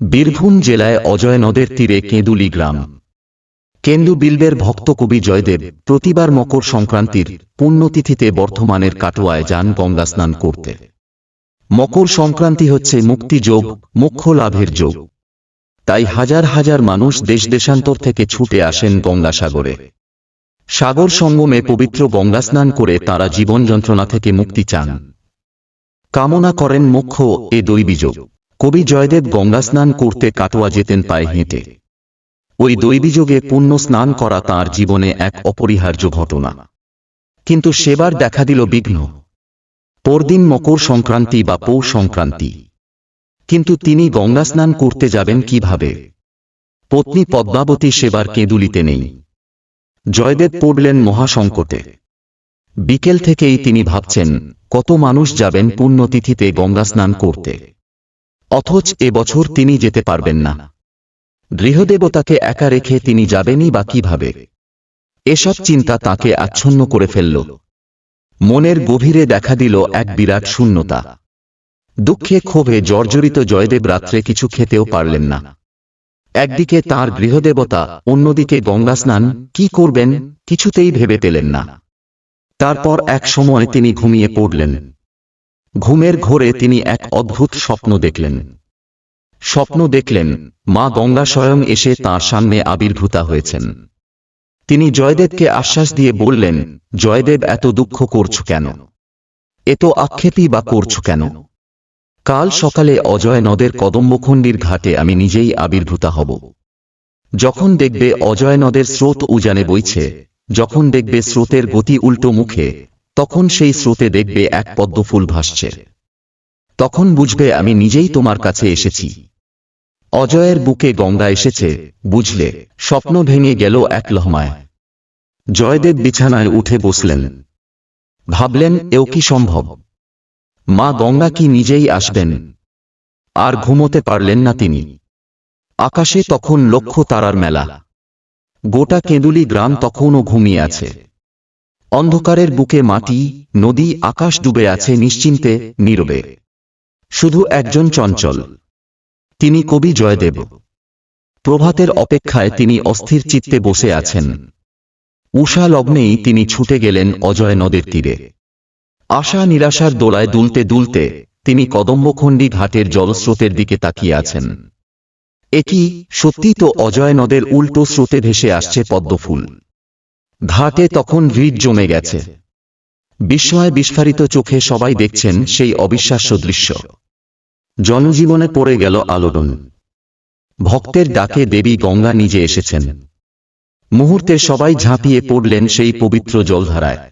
বীরভূম জেলায় অজয় নদের তীরে কেঁদুলি গ্রাম। কেন্দু বিলবের ভক্ত কবি জয়দেব প্রতিবার মকর সংক্রান্তির পুণ্যতিথিতে বর্ধমানের কাটোয়ায় যান গঙ্গা স্নান করতে। মকর সংক্রান্তি হচ্ছে মুক্তিযোগ মোক্ষ লাভের যোগ। তাই হাজার হাজার মানুষ দেশ দেশান্তর থেকে ছুটে আসেন গঙ্গাসাগরে। সাগর সঙ্গমে পবিত্র গঙ্গা স্নান করে তারা জীবন যন্ত্রণা থেকে মুক্তি চান। কামনা করেন মোক্ষ এ দৈবীযোগ কবি জয়দেব গঙ্গা স্নান করতে কাটোয়া যেতেন পায়ে হেঁটে। ওই দৈবীযোগে পুণ্য স্নান করা তার জীবনে এক অপরিহার্য ঘটনা। কিন্তু সেবার দেখা দিল বিঘ্ন। পরদিন মকর সংক্রান্তি বা পৌষ সংক্রান্তি। কিন্তু তিনি গঙ্গা স্নান করতে যাবেন কীভাবে? পত্নী পদ্মাবতী সেবার কেঁদুলিতে নেই। জয়দেব পড়লেন মহাসংকটে। বিকেল থেকেই তিনি ভাবছেন, কত মানুষ যাবেন পুণ্যতিথিতে গঙ্গা স্নান করতে। অথচ এবছর তিনি যেতে পারবেন না। গৃহদেবতাকে একা রেখে তিনি যাবেনই বা কীভাবে? এসব চিন্তা তাকে আচ্ছন্ন করে ফেলল। মনের গভীরে দেখা দিল এক বিরাট শূন্যতা। দুঃখে ক্ষোভে জর্জরিত জয়দেব রাত্রে কিছু খেতেও পারলেন না। একদিকে তার গৃহদেবতা, অন্যদিকে গঙ্গা স্নান, কি করবেন, কিছুতেই ভেবে পেলেন না। তারপর এক সময় তিনি ঘুমিয়ে পড়লেন। ঘুমের ঘোরে তিনি এক অদ্ভুত স্বপ্ন দেখলেন। স্বপ্ন দেখলেন, মা গঙ্গা স্বয়ং এসে তাঁর সামনে আবির্ভূতা হয়েছেন। তিনি জয়দেবকে আশ্বাস দিয়ে বললেন, জয়দেব, এত দুঃখ করছ কেন? এত আক্ষেপই বা করছ কেন? কাল সকালে অজয় নদের কদম্বখণ্ডির ঘাটে আমি নিজেই আবির্ভূতা হব। যখন দেখবে অজয় নদের স্রোত উজানে বইছে, যখন দেখবে স্রোতের গতি উল্টো মুখে তখন সেই স্রোতে দেখবে এক পদ্মফুল ভাসছে। তখন বুঝবে আমি নিজেই তোমার কাছে এসেছি। অজয়ের বুকে গঙ্গা এসেছে, বুঝলে, স্বপ্ন ভেঙে গেল এক লহমায়। জয়দেব বিছানায় উঠে বসলেন। ভাবলেন, এও কি সম্ভব? মা গঙ্গা কি নিজেই আসবেন? আর ঘুমোতে পারলেন না তিনি। আকাশে তখন লক্ষ তারার মেলা। গোটা কেঁদুলি গ্রাম তখনও ঘুমিয়ে আছে। অন্ধকারের বুকে মাটি, নদী, আকাশ ডুবে আছে নিশ্চিন্তে, নীরবে। শুধু একজন চঞ্চল। তিনি কবি জয়দেব। প্রভাতের অপেক্ষায় তিনি অস্থির চিত্তে বসে আছেন। উষা লগ্নেই তিনি ছুটে গেলেন অজয় নদের তীরে। আশা নিরাশার দোলায় দুলতে দুলতে তিনি কদম্বখণ্ডী ঘাটের জলস্রোতের দিকে তাকিয়ে আছেন। একি সত্যি তো অজয় নদের উল্টো স্রোতে ভেসে আসছে পদ্মফুল। ঘাটে তখন ভিড় জমে গেছে। বিস্ময় বিস্ফারিত চোখে সবাই দেখছেন সেই অবিশ্বাস্য দৃশ্য। জনজীবনে পড়ে গেল আলোড়ন। ভক্তের ডাকে দেবী গঙ্গা নিজে এসেছেন। মুহূর্তে সবাই ঝাঁপিয়ে পড়লেন সেই পবিত্র জলধারায়।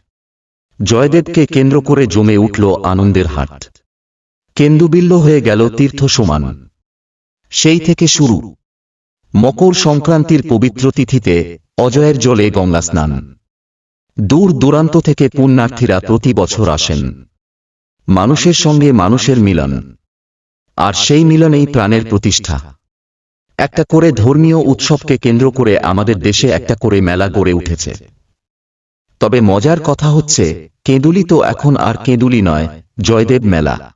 জয়দেবকে কেন্দ্র করে জমে উঠল আনন্দের হাট। কেন্দুবিল্ল হয়ে গেল তীর্থ সমান। সেই থেকে শুরু। মকর সংক্রান্তির পবিত্র তিথিতে অজয়ের জলে গঙ্গা স্নান। দূর দূরান্ত থেকে পুণ্যার্থীরা প্রতি বছর আসেন। মানুষের সঙ্গে মানুষের মিলন। আর সেই মিলনেই প্রাণের প্রতিষ্ঠা। একটা করে ধর্মীয় উৎসবকে কেন্দ্র করে আমাদের দেশে একটা করে মেলা গড়ে উঠেছে। তবে মজার কথা হচ্ছে, কেঁদুলি তো এখন আর কেঁদুলি নয়, জয়দেব মেলা।